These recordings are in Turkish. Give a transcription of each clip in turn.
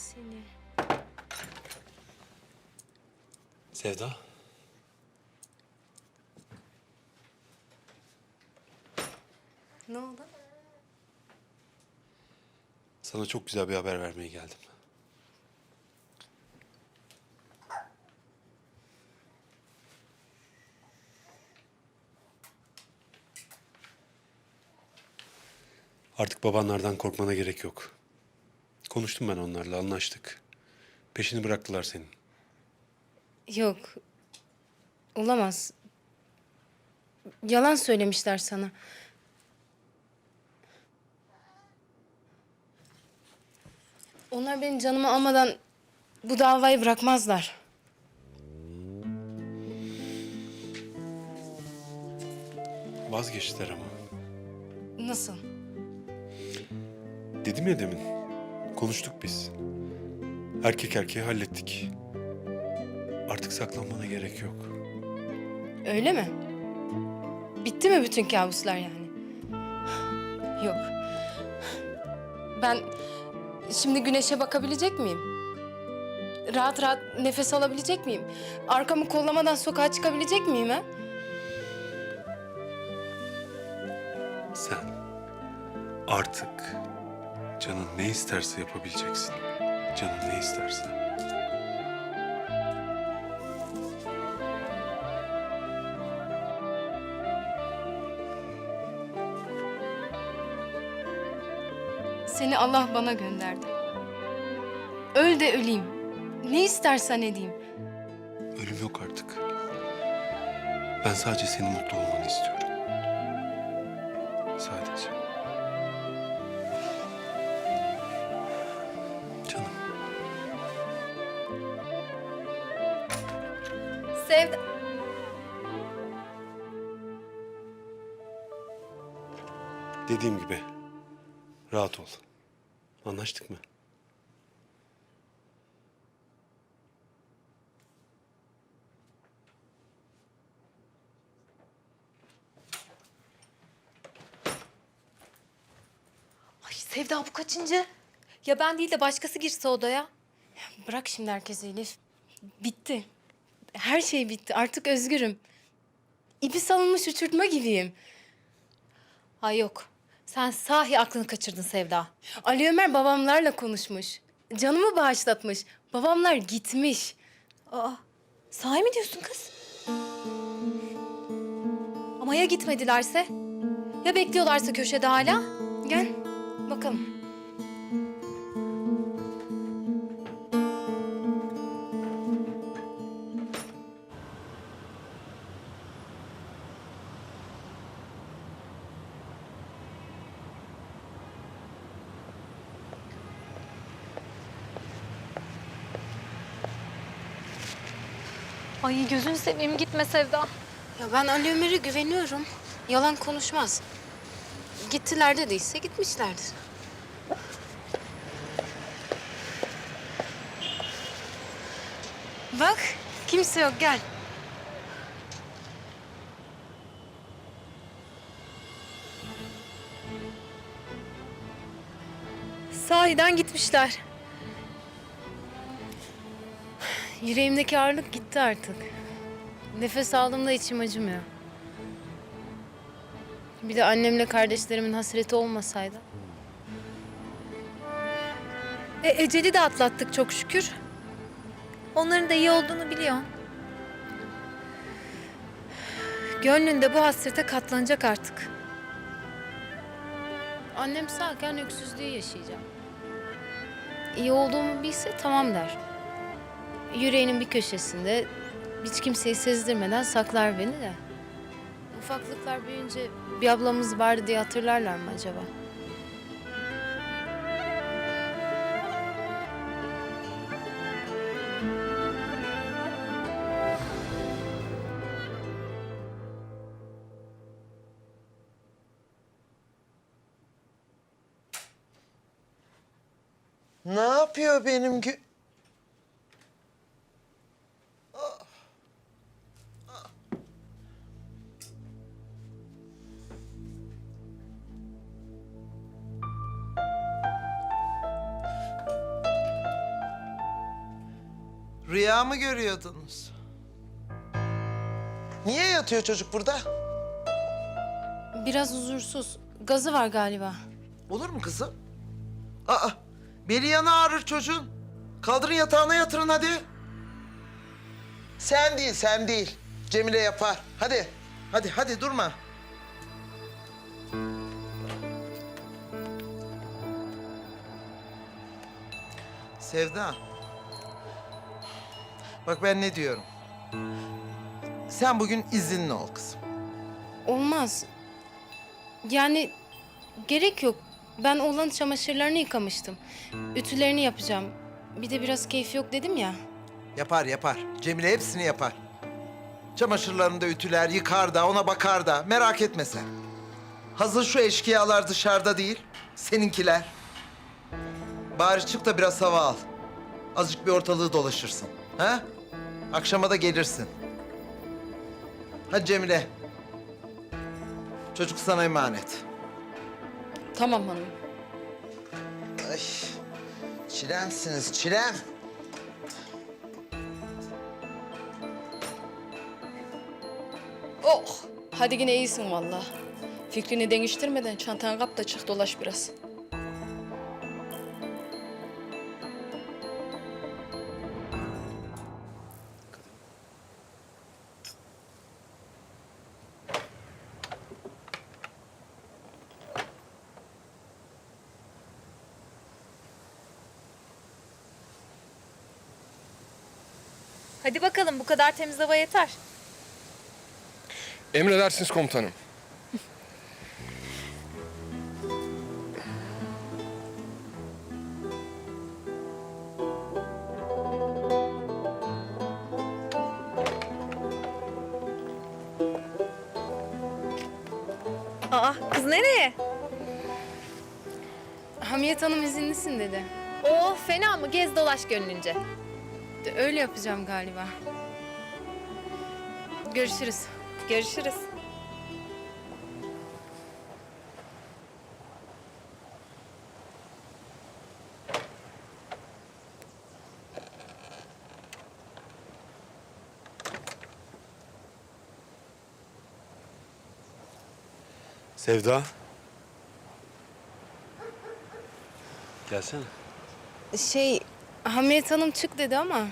seni. Sevda. Ne oldu? Sana çok güzel bir haber vermeye geldim. Artık babanlardan korkmana gerek yok. Konuştum ben onlarla, anlaştık. Peşini bıraktılar senin. Yok. Olamaz. Yalan söylemişler sana. Onlar benim canımı almadan bu davayı bırakmazlar. Vazgeçtiler ama. Nasıl? Dedim ya demin. Konuştuk biz. Erkek erkeğe hallettik. Artık saklanmana gerek yok. Öyle mi? Bitti mi bütün kabuslar yani? Yok. Ben şimdi güneşe bakabilecek miyim? Rahat rahat nefes alabilecek miyim? Arkamı kollamadan sokağa çıkabilecek miyim ha? Sen artık canın ne isterse yapabileceksin. Canın ne isterse. Seni Allah bana gönderdi. Öl de öleyim. Ne istersen edeyim. Ölüm yok artık. Ben sadece senin mutlu olmanı istiyorum. Sadece. Dediğim gibi rahat ol. Anlaştık mı? Ay Sevda bu kaçıncı? Ya ben değil de başkası girse odaya. Bırak şimdi herkesi Elif. Bitti. Her şey bitti. Artık özgürüm. İpi salınmış uçurtma gibiyim. Ay yok. Sen sahi aklını kaçırdın Sevda. Ali Ömer babamlarla konuşmuş. Canımı bağışlatmış. Babamlar gitmiş. Aa, sahi mi diyorsun kız? Ama ya gitmedilerse? Ya bekliyorlarsa köşede hala? Gel bakalım. Ay gözünü seveyim gitme Sevda. Ya ben Ali Ömer'e güveniyorum. Yalan konuşmaz. Gittiler dediyse gitmişlerdir. Bak kimse yok gel. Sahiden gitmişler. Yüreğimdeki ağırlık gitti artık. Nefes aldığımda içim acımıyor. Bir de annemle kardeşlerimin hasreti olmasaydı. E, eceli de atlattık çok şükür. Onların da iyi olduğunu biliyorsun. Gönlünde bu hasrete katlanacak artık. Annem sağken öksüzlüğü yaşayacağım. İyi olduğumu bilse tamam der. Yüreğinin bir köşesinde hiç kimseyi sezdirmeden saklar beni de. Ufaklıklar büyüyünce bir ablamız vardı diye hatırlarlar mı acaba? Ne yapıyor benim gü... Rüya mı görüyordunuz? Niye yatıyor çocuk burada? Biraz huzursuz. Gazı var galiba. Olur mu kızım? Aa, beli yanı ağrır çocuğun. Kaldırın yatağına yatırın hadi. Sen değil, sen değil. Cemile yapar. Hadi, hadi, hadi durma. Sevda. Bak ben ne diyorum. Sen bugün izinli ol kızım. Olmaz. Yani gerek yok. Ben oğlan çamaşırlarını yıkamıştım. Ütülerini yapacağım. Bir de biraz keyif yok dedim ya. Yapar yapar. Cemile hepsini yapar. Çamaşırlarını da ütüler, yıkar da, ona bakar da. Merak etme sen. Hazır şu eşkıyalar dışarıda değil, seninkiler. Bari çık da biraz hava al. Azıcık bir ortalığı dolaşırsın. Ha? Akşama da gelirsin. Hadi Cemile. Çocuk sana emanet. Tamam hanım. Ay, çilemsiniz, çilem. Oh! Hadi yine iyisin vallahi. Fikrini değiştirmeden çantanı kap da çık dolaş biraz. Hadi bakalım bu kadar temiz hava yeter. Emredersiniz komutanım. Aa kız nereye? Hamiyet Hanım izinlisin dedi. Oo fena mı? Gez dolaş gönlünce. Öyle yapacağım galiba. Görüşürüz. Görüşürüz. Sevda. Gelsene. Şey, Hamiyet Hanım çık dedi ama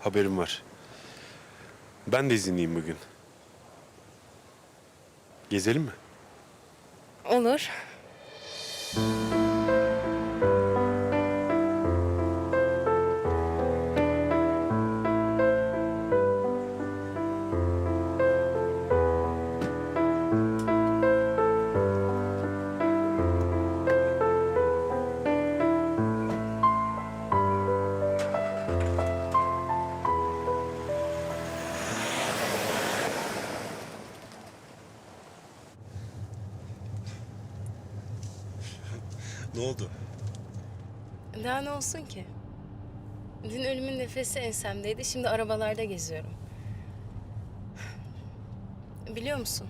Haberim var. Ben de izinliyim bugün. Gezelim mi? olur. Ne oldu? Daha ne olsun ki? Dün ölümün nefesi ensemdeydi, şimdi arabalarda geziyorum. Biliyor musun?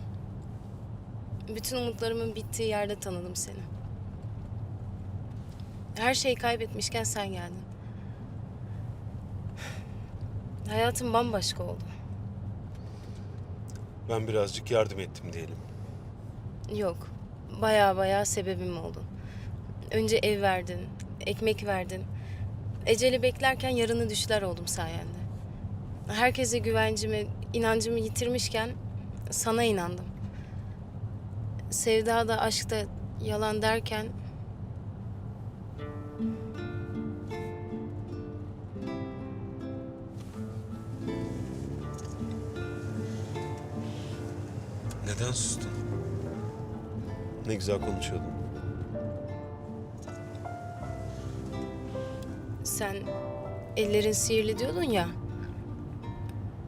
Bütün umutlarımın bittiği yerde tanıdım seni. Her şeyi kaybetmişken sen geldin. Hayatım bambaşka oldu. Ben birazcık yardım ettim diyelim. Yok. Baya baya sebebim oldun. Önce ev verdin, ekmek verdin. Eceli beklerken yarını düşler oldum sayende. Herkese güvencimi, inancımı yitirmişken sana inandım. Sevdada, aşkta yalan derken Neden sustun? Ne güzel konuşuyordun. Sen ellerin sihirli diyordun ya.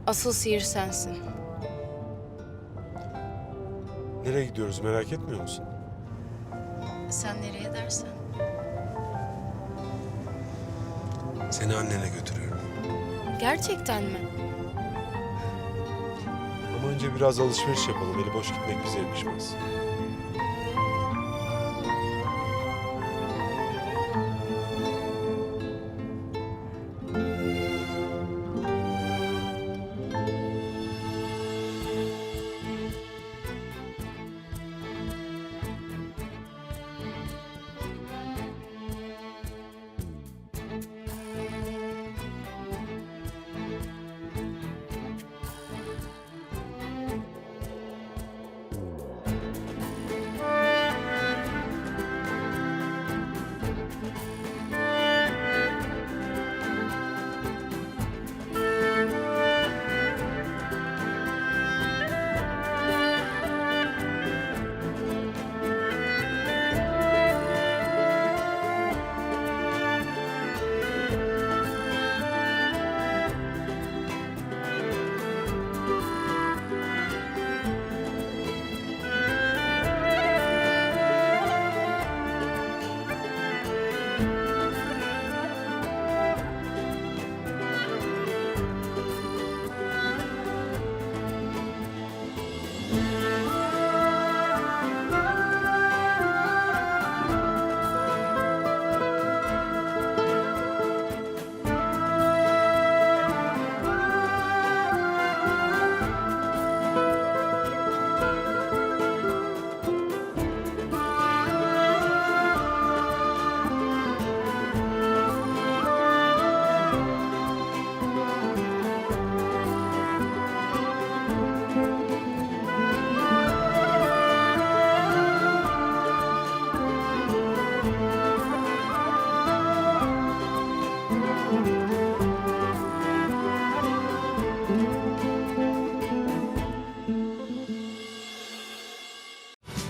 Asıl sihir sensin. Nereye gidiyoruz merak etmiyor musun? Sen nereye dersen. Seni annene götürüyorum. Gerçekten mi? Ama önce biraz alışveriş yapalım. Eli boş gitmek bize yakışmaz.